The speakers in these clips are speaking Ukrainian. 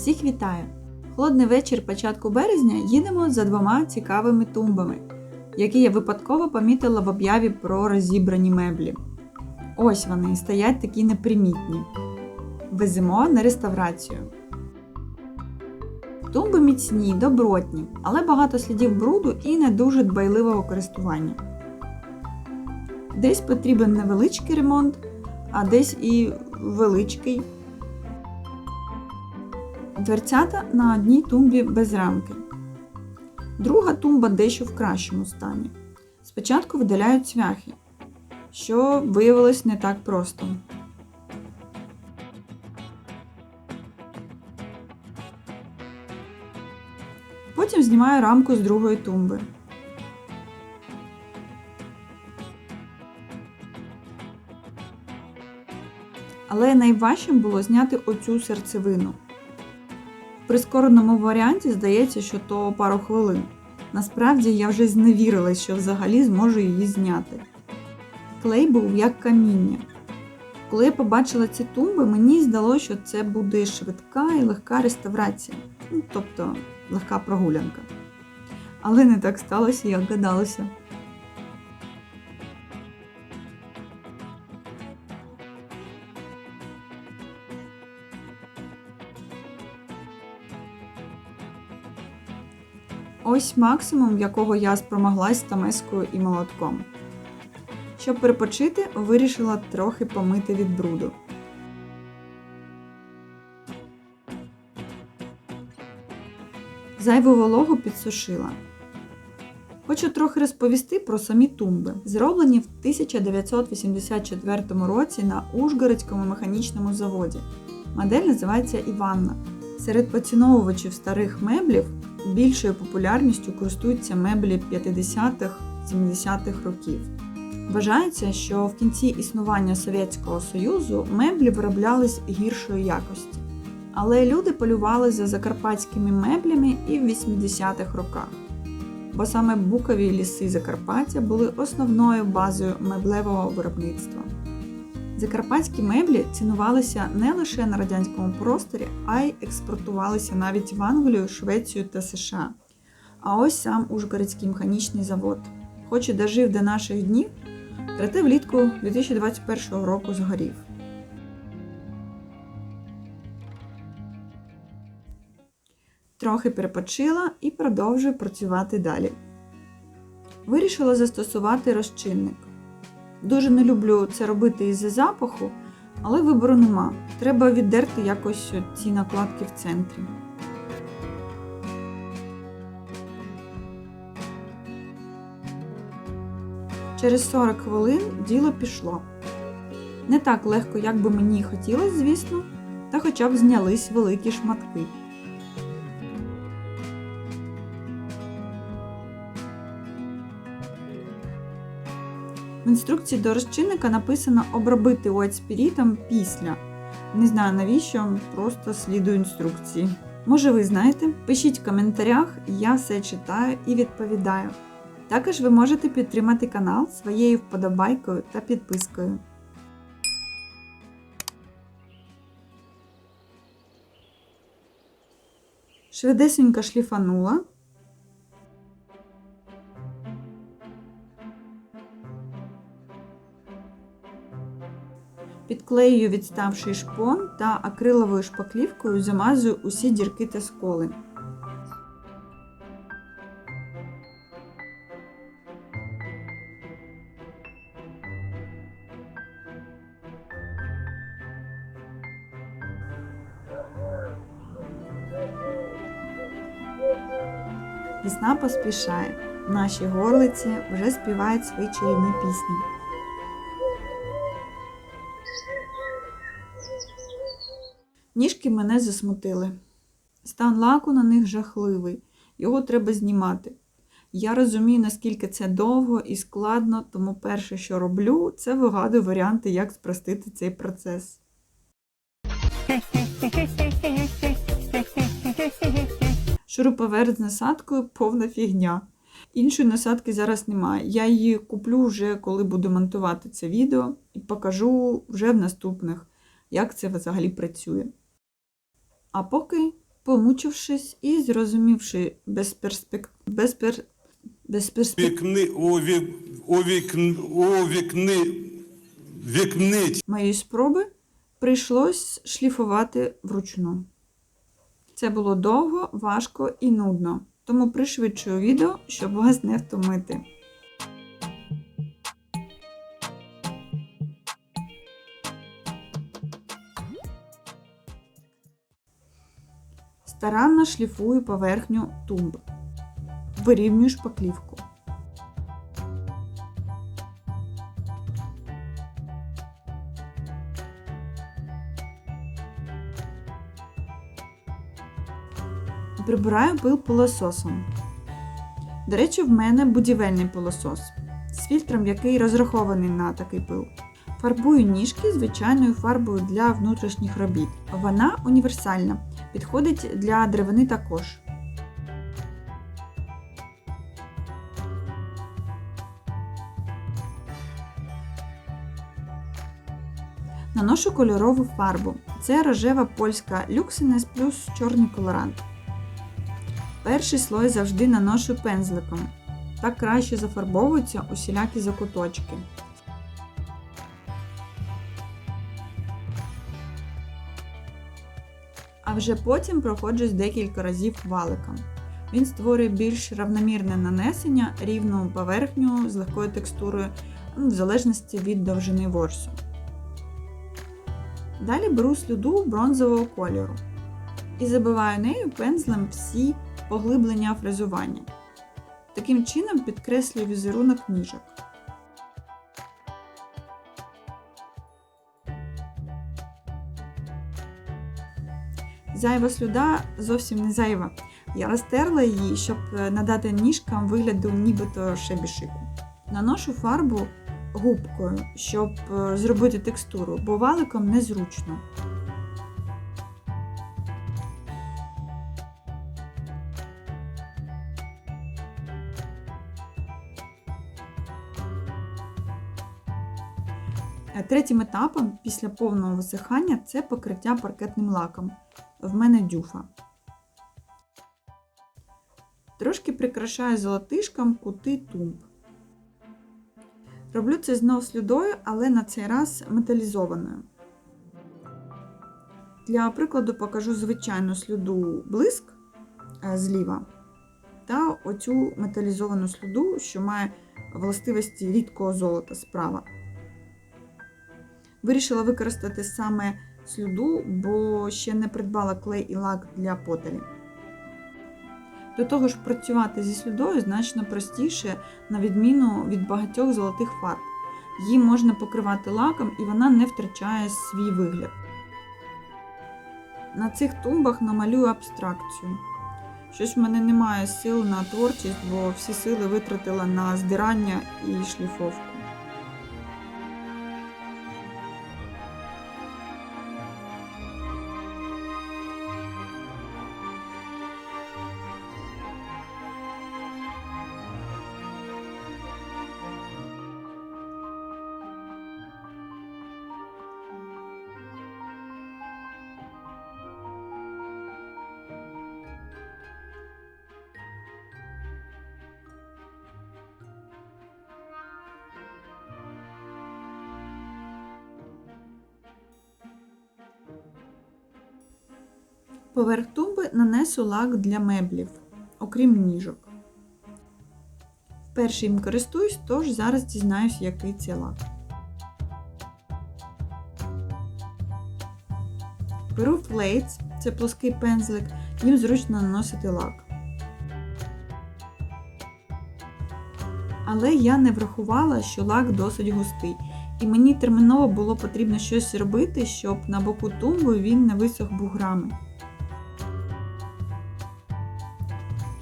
Всіх вітаю! Холодний вечір початку березня їдемо за двома цікавими тумбами, які я випадково помітила в об'яві про розібрані меблі. Ось вони стоять такі непримітні. Веземо на реставрацію. Тумби міцні, добротні, але багато слідів бруду і не дуже дбайливого користування. Десь потрібен невеличкий ремонт, а десь і величкий. Дверцята на одній тумбі без рамки. Друга тумба дещо в кращому стані. Спочатку видаляють цвяхи, що виявилось не так просто. Потім знімаю рамку з другої тумби. Але найважчим було зняти оцю серцевину. Прискореному варіанті здається, що то пару хвилин. Насправді я вже зневірилась, що взагалі зможу її зняти. Клей був як каміння. Коли я побачила ці тумби, мені здалося, що це буде швидка і легка реставрація, ну, тобто легка прогулянка. Але не так сталося, як гадалося. Ось максимум, якого я спромоглась тамескою і молотком. Щоб перепочити, вирішила трохи помити від бруду. Зайву вологу підсушила. Хочу трохи розповісти про самі тумби, зроблені в 1984 році на Ужгородському механічному заводі. Модель називається Іванна. Серед поціновувачів старих меблів більшою популярністю користуються меблі 50-70-х років. Вважається, що в кінці існування Совєтського Союзу меблі вироблялись гіршої якості. Але люди полювали за закарпатськими меблями і в 80-х роках, бо саме букові ліси Закарпаття були основною базою меблевого виробництва. Закарпатські меблі цінувалися не лише на радянському просторі, а й експортувалися навіть в Англію, Швецію та США. А ось сам Ужгородський механічний завод, хоч і дожив до наших днів, проте влітку 2021 року згорів. Трохи перепочила і продовжую працювати далі. Вирішила застосувати розчинник. Дуже не люблю це робити із-за запаху, але вибору нема. Треба віддерти якось ці накладки в центрі. Через 40 хвилин діло пішло. Не так легко, як би мені хотілося, звісно, та хоча б знялись великі шматки. В інструкції до розчинника написано обробити оцпірітом після. Не знаю навіщо, просто слідую інструкції. Може, ви знаєте? Пишіть в коментарях, я все читаю і відповідаю. Також ви можете підтримати канал своєю вподобайкою та підпискою. Швидесенько шліфанула. Підклеюю відставший шпон та акриловою шпаклівкою замазую усі дірки та сколи. Весна поспішає. Наші горлиці вже співають свої чарівні пісні. Ніжки мене засмутили. Стан лаку на них жахливий, його треба знімати. Я розумію, наскільки це довго і складно, тому перше, що роблю, це вигадую варіанти, як спростити цей процес. Шуруповерт з насадкою повна фігня. Іншої насадки зараз немає. Я її куплю вже, коли буду монтувати це відео, і покажу вже в наступних, як це взагалі працює. А поки Помучившись і зрозумівши безперспек... безпер... безперспек... Вікни, у, вік, у, вікн, вікниць. моєї спроби, прийшлось шліфувати вручну. Це було довго, важко і нудно, тому пришвидшую відео, щоб вас не втомити. Старанно шліфую поверхню тумб. Вирівнюю шпаклівку. Прибираю пил пилососом. До речі, в мене будівельний пилосос з фільтром, який розрахований на такий пил. Фарбую ніжки звичайною фарбою для внутрішніх робіт. Вона універсальна, підходить для деревини також. Наношу кольорову фарбу. Це рожева польська люксинес плюс чорний колорант. Перший слой завжди наношу пензликом. Так краще зафарбовуються усілякі закуточки. А вже потім проходжусь декілька разів валиком. Він створює більш равномірне нанесення, рівну поверхню з легкою текстурою, ну, в залежності від довжини ворсу. Далі беру слюду бронзового кольору і забиваю нею пензлем всі поглиблення фрезування. Таким чином підкреслюю візерунок ніжок. Зайва слюда зовсім не зайва. Я розтерла її, щоб е, надати ніжкам вигляду нібито шебішику. Наношу фарбу губкою, щоб е, зробити текстуру, бо валиком незручно. Е, Третім етапом після повного висихання це покриття паркетним лаком. В мене дюфа. Трошки прикрашаю золотишком кути тумб. Роблю це знов слюдою, але на цей раз металізованою. Для прикладу покажу звичайну слюду блиск е, зліва та оцю металізовану слюду, що має властивості рідкого золота справа. Вирішила використати саме слюду, бо ще не придбала клей і лак для потелі. До того ж, працювати зі слюдою значно простіше, на відміну від багатьох золотих фарб. Її можна покривати лаком і вона не втрачає свій вигляд. На цих тумбах намалюю абстракцію. Щось в мене немає сил на творчість, бо всі сили витратила на здирання і шліфовку. Поверх тумби нанесу лак для меблів, окрім ніжок. Вперше їм користуюсь, тож зараз дізнаюсь, який це лак. Беру флейтс, це плоский пензлик, їм зручно наносити лак. Але я не врахувала, що лак досить густий, і мені терміново було потрібно щось робити, щоб на боку тумби він не висох буграми.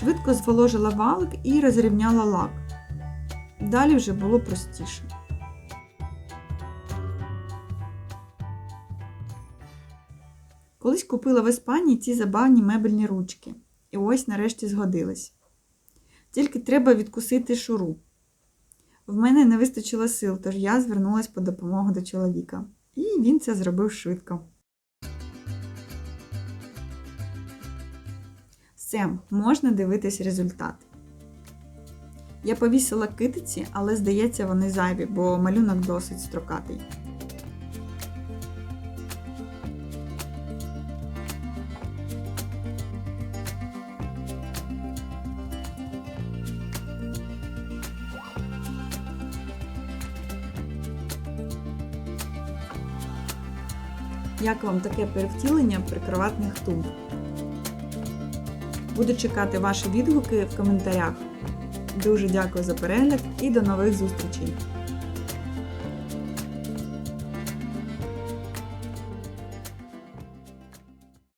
Швидко зволожила валик і розрівняла лак. Далі вже було простіше. Колись купила в Іспанії ці забавні мебельні ручки. І ось нарешті згодились. Тільки треба відкусити шуру. В мене не вистачило сил, тож я звернулася по допомогу до чоловіка. І він це зробив швидко. Все, можна дивитись результат. Я повісила китиці, але здається, вони зайві, бо малюнок досить строкатий. Як вам таке перевтілення прикроватних тумб? Буду чекати ваші відгуки в коментарях. Дуже дякую за перегляд і до нових зустрічей!